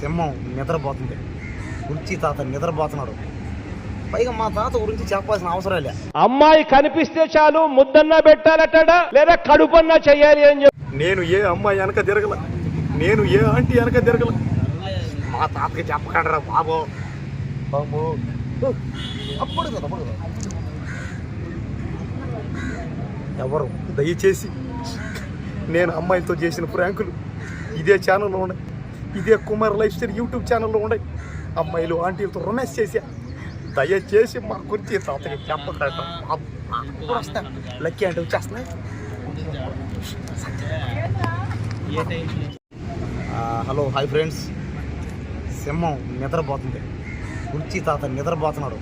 సింహం నిద్రపోతుంది. కుర్చీ తాత నిద్రపోతున్నాడు. పైగా మా తాత గురించి చెప్పాల్సిన అవసరం లే. అమ్మాయి కనిపిస్తే చాలు ముద్దన్నా పెట్టాలటడా? లేదా కడుపన్నా చెయ్యాలి అని చెప్పి. నేను ఏ అమ్మాయి వెనక తిరగల? నేను ఏ ఆంటీ వెనక తిరగల? మా తాతకి చెప్పకండిరా బాబు. బాబు. అప్పుడు ఎవరు? దయచేసి నేను అమ్మాయిలతో చేసిన ప్రాంకులు ఇదే ఛానల్లో ఉన్నాయి. ఇదే కుమార్ లైఫ్ స్టైల్ యూట్యూబ్ ఛానల్లో ఉండే. అమ్మాయిలు ఆంటీలతో రొమాన్స్ చేశా. దయచేసి మా గురించి తాతకి చెప్పకట బాబు. ఇప్పుడు వస్తాను లక్కీ అంటే వచ్చేస్తున్నాయి. హలో హాయ్ ఫ్రెండ్స్ సింహం నిద్రపోతుంది. కుర్చీ తాత నిద్రపోతున్నాడు.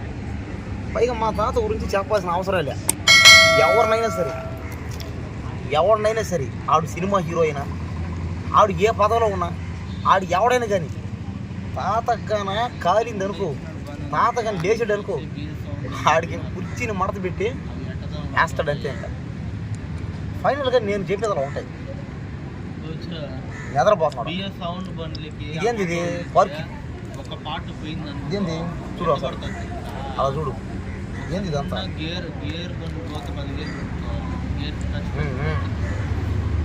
పైగా మా తాత గురించి చెప్పాల్సిన అవసరం లే. ఎవరినైనా సరే ఎవరినైనా సరే ఆడు సినిమా హీరో అయినా ఆడు ఏ పదవిలో ఉన్నా ఆడు ఎవడైనా కానీ తాతగాన కాలింది అనుకో కానీ లేచాడు అనుకో ఆడికి కుర్చీని మడత పెట్టి వేస్తాడు అంతే ఇంకా. ఫైనల్గా నేను చెప్పేది అలా ఉంటాయి. నిద్రపోతున్నాడు ఇదేంది ఇది? పోయిందని ఇదేంది? చూడు ఒకసారి. అలా చూడు. ఏంది ఇదంతా.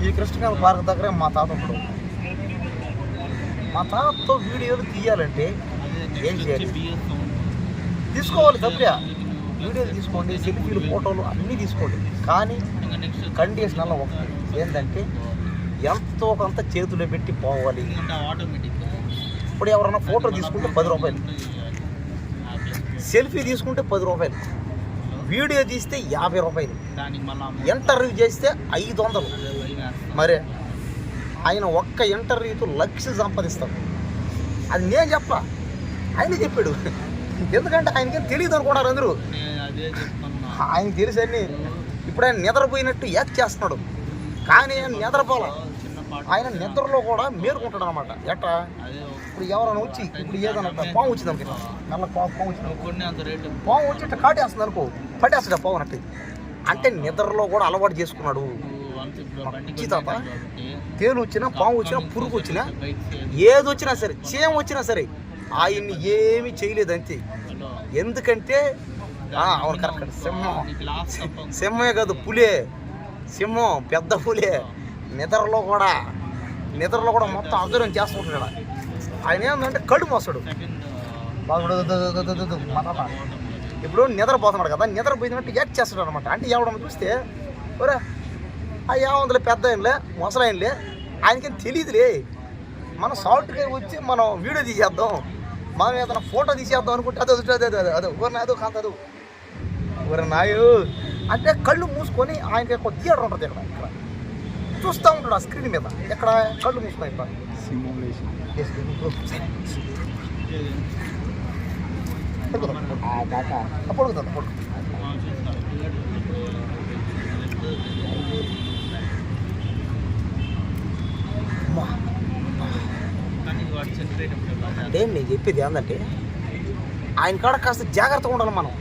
ఈ కృష్ణకాంత పార్క్ దగ్గరే మా తాత ఉంటాడు మా తాతతో వీడియోలు తీయాలంటే ఏం చేయాలి? తీసుకోవాలి తప్పే వీడియోలు తీసుకోండి సెల్ఫీలు ఫోటోలు అన్నీ తీసుకోండి. కానీ కండిషన్ అలా ఒకటి. ఏంటంటే ఎంతో కొంత చేతిలో పెట్టి పోవాలి. ఇప్పుడు ఎవరైనా ఫోటో తీసుకుంటే పది రూపాయలు. సెల్ఫీ తీసుకుంటే పది రూపాయలు. వీడియో తీస్తే యాభై రూపాయలు. ఇంటర్వ్యూ చేస్తే ఐదు వందలు. మరి ఆయన ఒక్క ఇంటర్వ్యూతో లక్ష సంపాదిస్తాడు. అది నేను చెప్ప. ఆయన చెప్పాడు. ఎందుకంటే ఆయనకేం తెలియదు అనుకున్నారు అందరూ. ఆయనకి తెలుసు అన్ని ఇప్పుడు ఆయన నిద్రపోయినట్టు యాక్ట్ చేస్తున్నాడు. కానీ ఆయన నిద్రపోల. ఆయన నిద్రలో కూడా మేలుకుంటాడు అనమాట ఎట్లా ఇప్పుడు ఎవరైనా వచ్చి ఇప్పుడు ఏదైనా ఒక పాము వచ్చింది అనుకో. నల్ల పాము పాము వచ్చింది పాము వచ్చి ఇట్లా కాటేస్తుంది అనుకో. పట్టేస్తాడు అన్నట్టు. అంటే నిద్రలో కూడా అలవాటు చేసుకున్నాడు. కాబట్టి తేలు వచ్చినా పాము వచ్చినా పురుగు వచ్చినా. ఏది వచ్చినా సరే చేయం వచ్చినా సరే ఆయన్ని ఏమీ చేయలేదు అంతే. ఎందుకంటే ఆ, అవును కరెక్ట్. సింహం సింహమే కాదు పులే సింహం పెద్ద పులే నిద్రలో కూడా నిద్రలో కూడా మొత్తం అర్థం చేస్తుంటాడు ఆయన ఏంటంటే కళ్ళు మోస్తాడు సెకండ్ బాగా దు- దు- దు- దు- దు- దు- మా తాత. ఇప్పుడు నిద్రపోతున్నాడు కదా నిద్రపోయినట్టు యాక్ట్ చేస్తాడు అనమాట అంటే ఎవడన్నా చూస్తే ఒరే ఏముందిలే పెద్ద ఆయనలే ముసలాయనలే ఆయనకేం తెలియదులే మనం సాఫ్ట్గా వచ్చి మనం వీడియో తీసేద్దాం. మనం ఏదైనా ఫోటో తీసేద్దాం అనుకుంటే అదే అదే అదే అదే అదే. ఊరి నాదో కాంతదు ఊరి నాయు. అంటే కళ్ళు మూసుకొని ఆయనకి ఒక థియేటర్ ఉంటుంది ఇక్కడ. ఇక్కడ. చూస్తూ ఉంటాడు ఆ స్క్రీన్ మీద. ఎక్కడ? కళ్ళు మూసుకొని ఇక్కడ. Yes, అంటే నేను చెప్పేది ఏంటంటే ఆయన కాడ కాస్త జాగ్రత్తగా ఉండాలి మనం.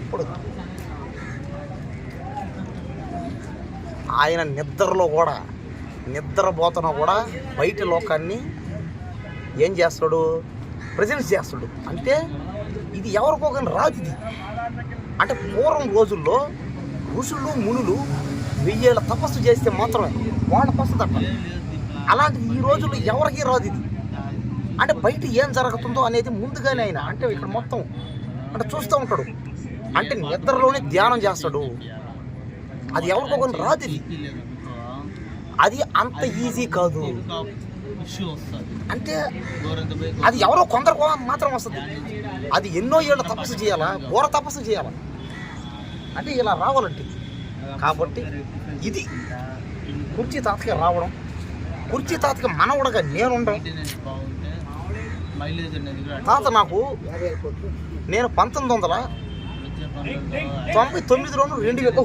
ఇప్పుడు ఆయన నిద్రలో కూడా నిద్రపోతున్నా కూడా బయట లోకాన్ని ఏం చేస్తాడు? ప్రజెంట్ చేస్తాడు. అంటే ఇది ఎవరికో కానీ రాదు ఇది. అంటే పూర్వం రోజుల్లో ఋషులు మునులు వెయ్యేళ్ళ తపస్సు చేస్తే మాత్రమే వాళ్ళకి వస్తుందట అలాంటిది ఈ రోజుల్లో ఎవరికి రాదు ఇది. అంటే బయట ఏం జరుగుతుందో అనేది ముందుగానే ఆయన అంటే ఇక్కడ మొత్తం అంటే చూస్తూ ఉంటాడు. అంటే నిద్రలోనే ధ్యానం చేస్తాడు. అది ఎవరికో కొన్ని రాదు ఇది. అది అంత ఈజీ కాదు. ఇష్యూ వస్తుంది. అంటే అది ఎవరో కొందరు మాత్రం వస్తుంది. అది ఎన్నో ఏళ్ళ తపస్సు చేయాలా? ఘోర తపస్సు చేయాలా? అంటే ఇలా రావాలంటే. కాబట్టి ఇది కుర్చీ తాతకి రావడం కుర్చీ తాతకి మనవడగా కూడా తాత నాకు నేను పంతొమ్మిది వందల తొంభై తొమ్మిదిలోను రెండు వేలు.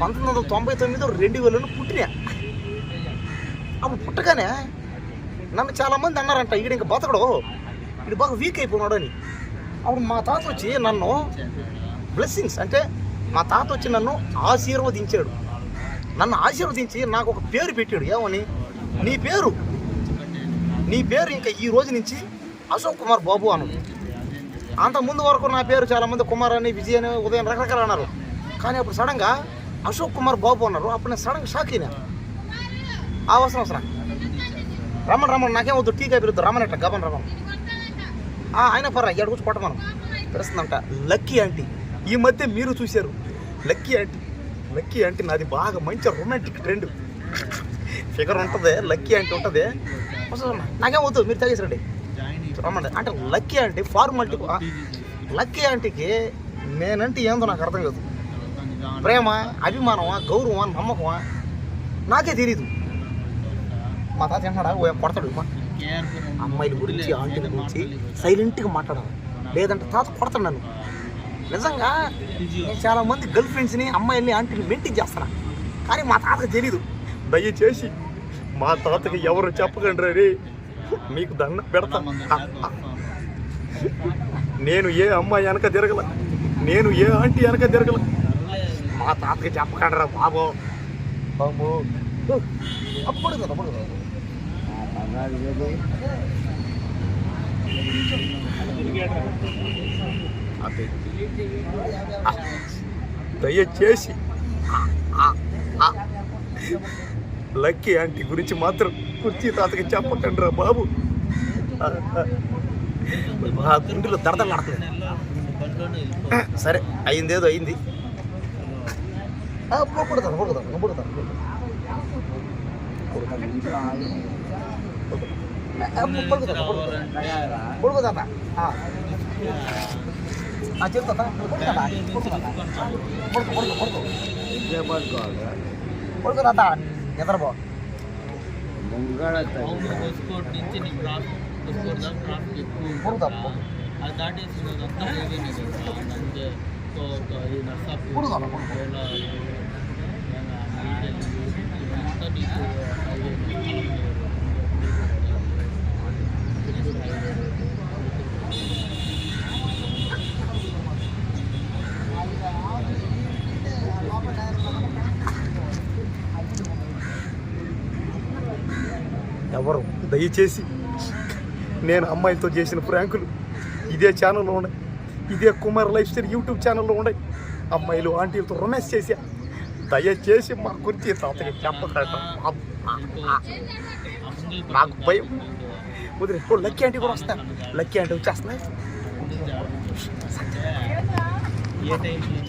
పంతొమ్మిది వందల తొంభై తొమ్మిది రెండు వేలను పుట్టినా. అప్పుడు పుట్టగానే నన్ను చాలామంది అన్నారంట ఈడు ఇంకా బతకడు. ఇది బాగా వీక్ అయిపోయినాడు అని. అప్పుడు మా తాత వచ్చి నన్ను బ్లెస్సింగ్స్ అంటే మా తాత వచ్చి నన్ను ఆశీర్వదించాడు. నన్ను ఆశీర్వదించి నాకు ఒక పేరు పెట్టాడు. ఏమని? నీ పేరు నీ పేరు ఇంకా ఈ రోజు నుంచి అశోక్ కుమార్ బాబు అను. అంత ముందు వరకు నా పేరు చాలామంది కుమార్ అని విజయ్ అని ఉదయం రకరకాలు అన్నారు. కానీ అప్పుడు సడన్గా అశోక్ కుమార్ బాబు అన్నారు. అప్పుడు నేను సడన్గా షాక్ అయినా. అవసరం అవసరం. రమ్మని రమ్మని నాకేం వద్దు టీకా పిలుద్దు రమ్మని గమన్ గమని ఆ, ఆయన పర్రా ఎక్కడ కూర్చో కొట్ట మనం. తెలుస్తుందంట లక్కీ ఆంటీ. ఈ మధ్య మీరు చూశారు. Lucky aunty. లక్కీ ఆంటీ నాది బాగా మంచి రొమాంటిక్ ట్రెండ్. ఫిగర్ ఉంటుంది లక్కీ ఆంటీ ఉంటుంది. వస్తుంది నాకేం వద్దు మీరు తాగేసరండి రమ్మండి అంటే లక్కీ ఆంటీ ఫార్మాలిటీ లక్కీ ఆంటీకి నేనంటే ఏందో నాకు అర్థం కాదు. ప్రేమ అభిమానమా గౌరవమా నమ్మకమా? నాకే తెలీదు. మా తాత అంటున్నాడా ఓ కొడతాడు అమ్మాయిల గురించి ఆంటీల గురించి సైలెంట్గా మాట్లాడాలి. లేదంటే తాత కొడతాడు నన్ను. నిజంగా చాలా మంది గర్ల్ ఫ్రెండ్స్ని అమ్మాయిల్ని ఆంటీని మెయింటైన్ చేస్తాను? కానీ మా తాతకు తెలీదు. దయచేసి మా తాతకి ఎవరు చెప్పకండి రే. మీకు దండ పెడతా. నేను ఏ అమ్మాయి వెనక తిరగల? నేను ఏ ఆంటీ వెనక తిరగల? మా తాతకి చెప్పకండి రా బాబు. బాబు. అప్పుడు కదా అప్పుడు కదా. దయచేసి లక్కీ ఆంటీ గురించి మాత్రం కుర్చీ తాతకి చెప్పకండి రా బాబు ఆ, ఆ. మా గుండెలో దడదలు సరే అయిందేదో అయింది పొడుతాను పొడుతాను పొడుతాను పొడుగుతాత చెప్తా పొడుకు పొడుకు పొడుకు పొడుకు తాత నిద్రపో హోస్కోట్ నుంచి నీకు ట్రాఫిక్ హోస్కోట్ దాకా ట్రాఫిక్ ఎక్కువ పొడుగుతా ఉంటుంది అది దాటేసి అదంతా హైవేనే కదా అంటే సో ఒక ఈ నర్సాపూర్ పొడుగుతా పొడుగు కోలా ఇదంతా నీకు ఎవరు? దయచేసి నేను అమ్మాయిలతో చేసిన ప్రాంకులు ఇదే ఛానల్లో ఉన్నాయి. ఇదే కుమార్ లైఫ్ స్టైల్ యూట్యూబ్ ఛానల్లో ఉన్నాయి. అమ్మాయిలు ఆంటీలతో రొమాన్స్ చేశా. దయచేసి మా గురించి తాతకి చెప్పకండి. నాకు భయం. వదిలే ఇప్పుడు లక్కీ ఆంటీ కూడా వస్తాను లక్కీ ఆంటీ వచ్చేస్తున్నా